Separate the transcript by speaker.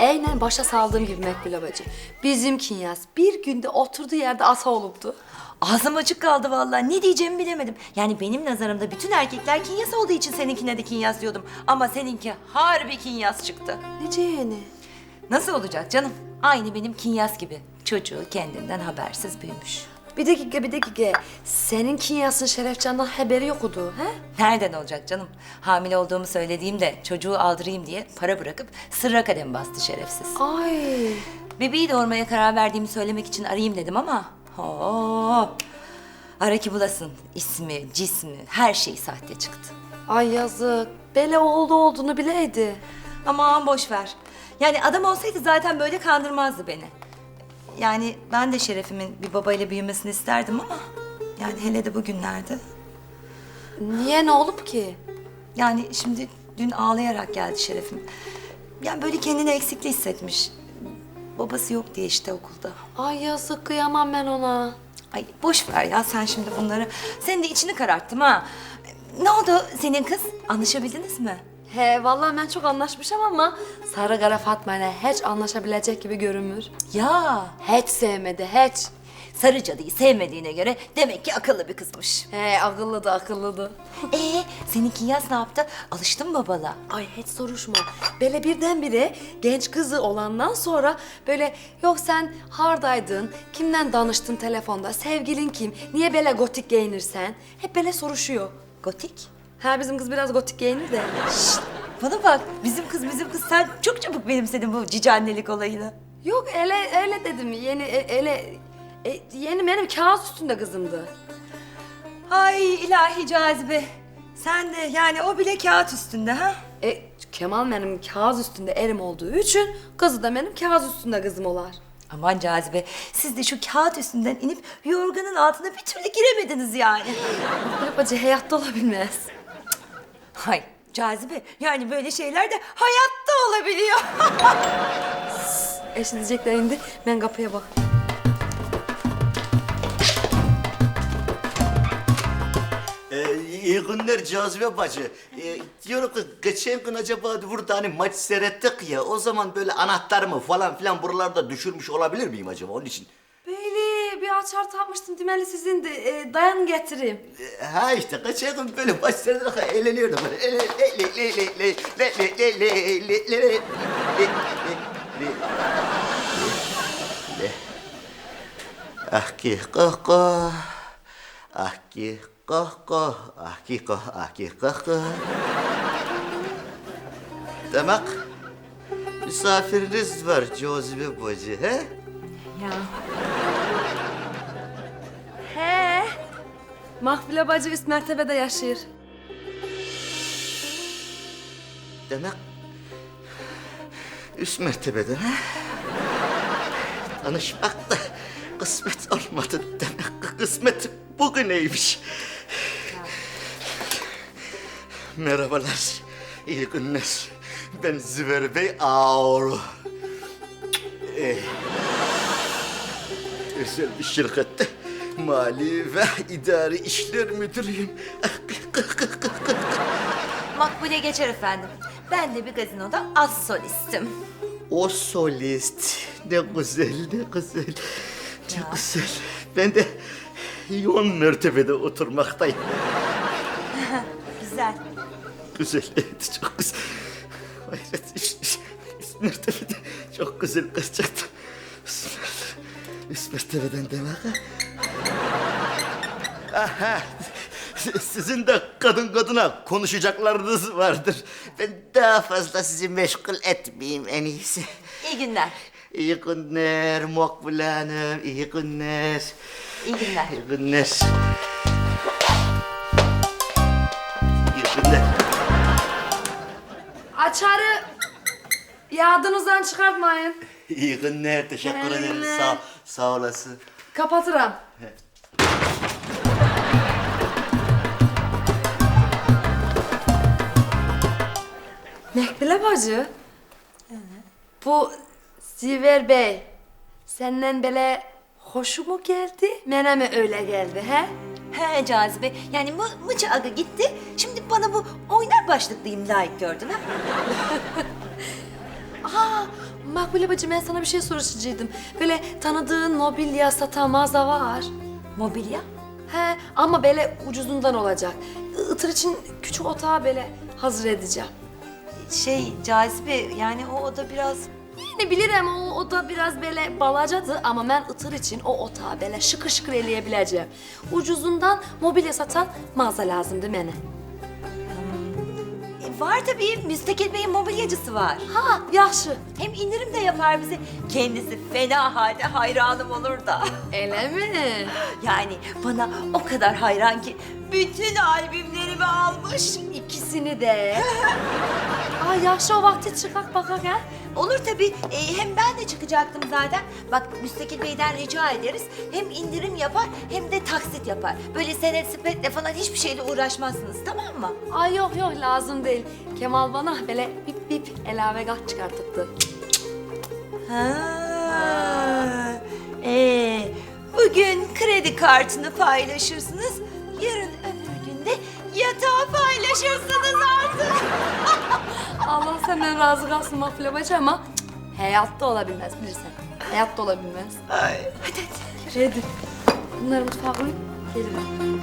Speaker 1: Aynen başa saldığım gibi Mekbule bacı. Bizim Kinyas bir günde oturduğu yerde asa oluptu.
Speaker 2: Ağzım açık kaldı vallahi. Ne diyeceğimi bilemedim. Yani benim nazarımda bütün erkekler kinyas olduğu için seninkine de kinyas diyordum. Ama seninki harbi kinyas çıktı.
Speaker 1: Nece yani?
Speaker 2: Nasıl olacak canım? Aynı benim kinyas gibi. Çocuğu kendinden habersiz büyümüş.
Speaker 1: Bir dakika bir dakika. Senin Kinyas'ın Şerefcan'dan haberi yokudu he?
Speaker 2: Nereden olacak canım? Hamile olduğumu söylediğimde çocuğu aldırayım diye para bırakıp sırra kadem bastı şerefsiz.
Speaker 1: Ay.
Speaker 2: Bebeği doğurmaya karar verdiğimi söylemek için arayayım dedim ama... Hop! Ara ki bulasın. İsmi, cismi, her şey sahte çıktı.
Speaker 1: Ay yazık. Bele oğlu olduğunu bileydi.
Speaker 2: Aman boş ver. Yani adam olsaydı zaten böyle kandırmazdı beni. Yani ben de şerefimin bir babayla büyümesini isterdim ama... Yani hele de bugünlerde.
Speaker 1: Niye ne olup ki?
Speaker 2: Yani şimdi dün ağlayarak geldi şerefim. Yani böyle kendini eksikli hissetmiş. Babası yok diye işte okulda.
Speaker 1: Ay yazık kıyamam ben ona.
Speaker 2: Ay boş ver ya sen şimdi bunları. Senin de içini kararttım ha. Ne oldu senin kız? Anlaşabildiniz mi?
Speaker 1: He vallahi ben çok anlaşmışım ama Sarı Kara Fatma ile hiç anlaşabilecek gibi görünmür.
Speaker 2: Ya
Speaker 1: Hiç sevmedi hiç.
Speaker 2: sarı cadıyı sevmediğine göre demek ki akıllı bir kızmış.
Speaker 1: He akıllıdı akıllıdı.
Speaker 2: Ee seninki yaz ne yaptı? Alıştın mı babala?
Speaker 1: Ay hiç soruşma. Böyle birdenbire genç kızı olandan sonra böyle yok sen hardaydın, kimden danıştın telefonda, sevgilin kim, niye böyle gotik giyinirsen? Hep böyle soruşuyor.
Speaker 2: Gotik.
Speaker 1: Ha bizim kız biraz gotik giyinir de.
Speaker 2: Bana bak bizim kız bizim kız sen çok çabuk benimsedin bu cici annelik olayını.
Speaker 1: Yok öyle öyle dedim yeni e- öyle e, yeni benim kağıt üstünde kızımdı.
Speaker 2: Ay ilahi cazibe. Sen de yani o bile kağıt üstünde ha?
Speaker 1: E Kemal benim kağıt üstünde erim olduğu için kızı da benim kağıt üstünde kızım olar.
Speaker 2: Aman cazibe siz de şu kağıt üstünden inip yorganın altına bir türlü giremediniz yani.
Speaker 1: Bacı hayatta olabilmez.
Speaker 2: Hay cazibe yani böyle şeyler de hayatta olabiliyor.
Speaker 1: Eşi diyecekler indi ben kapıya bak.
Speaker 3: Ee, iyi günler Cazibe bacı. Ee, diyorum ki geçen gün acaba burada hani maç seyrettik ya o zaman böyle anahtarımı falan filan buralarda düşürmüş olabilir miyim acaba onun için?
Speaker 1: Bir açar takmıştım demeli sizin de e, dayan getireyim.
Speaker 3: Ee, ha işte gün böyle seyrettik eğleniyordum le- le- le- le- le- le- le- le- le- le- le- le- le- le- le- Ah ki kah kah. Ah ki kah kah. Ah ki kah ah ki kah kah. Demek misafiriniz var Cazibe bacı he?
Speaker 2: ya
Speaker 1: Mahfile bacı üst mertebede yaşıyor.
Speaker 3: Demek üst mertebeden ha? Tanışmak da kısmet olmadı demek ki kısmet bugüneymiş. Merhabalar, iyi günler. Ben Züver Bey Ağoğlu. Ee, özel bir şirkette mali ve idari işler müdürüyüm.
Speaker 2: makbule geçer efendim. Ben de bir gazinoda az solistim.
Speaker 3: O solist. Ne güzel, ne güzel. Ne güzel. Ben de yon mertebede oturmaktayım.
Speaker 2: Güzel.
Speaker 3: Güzel, evet, çok güzel. Hayret, üst, üst, üst mertebede çok güzel gerçekten. Üst, üst mertebeden demek ha. Aha, sizin de kadın kadına konuşacaklarınız vardır. Ben daha fazla sizi meşgul etmeyeyim en iyisi.
Speaker 2: İyi günler.
Speaker 3: İyi günler Makbule Hanım, iyi günler.
Speaker 2: İyi günler.
Speaker 3: İyi günler. İyi günler.
Speaker 1: Açarı yağdınızdan çıkartmayın.
Speaker 3: İyi günler, teşekkür
Speaker 1: İyi
Speaker 3: ederim.
Speaker 1: günler.
Speaker 3: Sağ, sağ olasın.
Speaker 1: Kapatırım. Mekbile bacı. Bu Ziver Bey senden böyle hoşu mu geldi? Mene mi öyle geldi he?
Speaker 2: He cazibe. Yani mı, mıçı aga gitti. Şimdi bana bu oynar başlıklıyım layık gördün ha?
Speaker 1: Makbule bacım ben sana bir şey soracaktım. Böyle tanıdığın mobilya satan mağaza var.
Speaker 2: Mobilya?
Speaker 1: He ama böyle ucuzundan olacak. Itır için küçük otağı böyle hazır edeceğim.
Speaker 2: Şey cazibe yani o oda biraz...
Speaker 1: Ne bilirim o oda biraz böyle balacadı ama ben ıtır için o otağı böyle şıkır şıkır eleyebileceğim. Ucuzundan mobilya satan mağaza lazımdı bana.
Speaker 2: E, var tabii Müstakil Bey'in mobilyacısı var.
Speaker 1: Ha yaxşı.
Speaker 2: Hem indirim de yapar bize. Kendisi fena halde hayranım olur da.
Speaker 1: Öyle mi?
Speaker 2: Yani bana o kadar hayran ki bütün albümlerimi almış.
Speaker 1: İkisini de. Aa yaxşı o vakti çıkak bakak ha.
Speaker 2: Olur tabii. E, hem ben de çıkacaktım zaten. Bak Müstakil Bey'den rica ederiz. Hem indirim yapar hem de taksit yapar. Böyle senet sepetle falan hiçbir şeyle uğraşmazsınız tamam mı?
Speaker 1: Ay yok yok lazım değil. Kemal bana böyle bip bip elave kart çıkartıktı.
Speaker 2: Ha. Ee, bugün kredi kartını paylaşırsınız. Yarın öbür gün de yatağı paylaşırsınız artık.
Speaker 1: Allah senden razı kalsın Makbule bacı ama cık, hayatta olabilmez bilirsen. Hayatta olabilmez.
Speaker 2: Ay.
Speaker 1: Hadi hadi. Hadi. Bunları mutfağa koyup gelirim.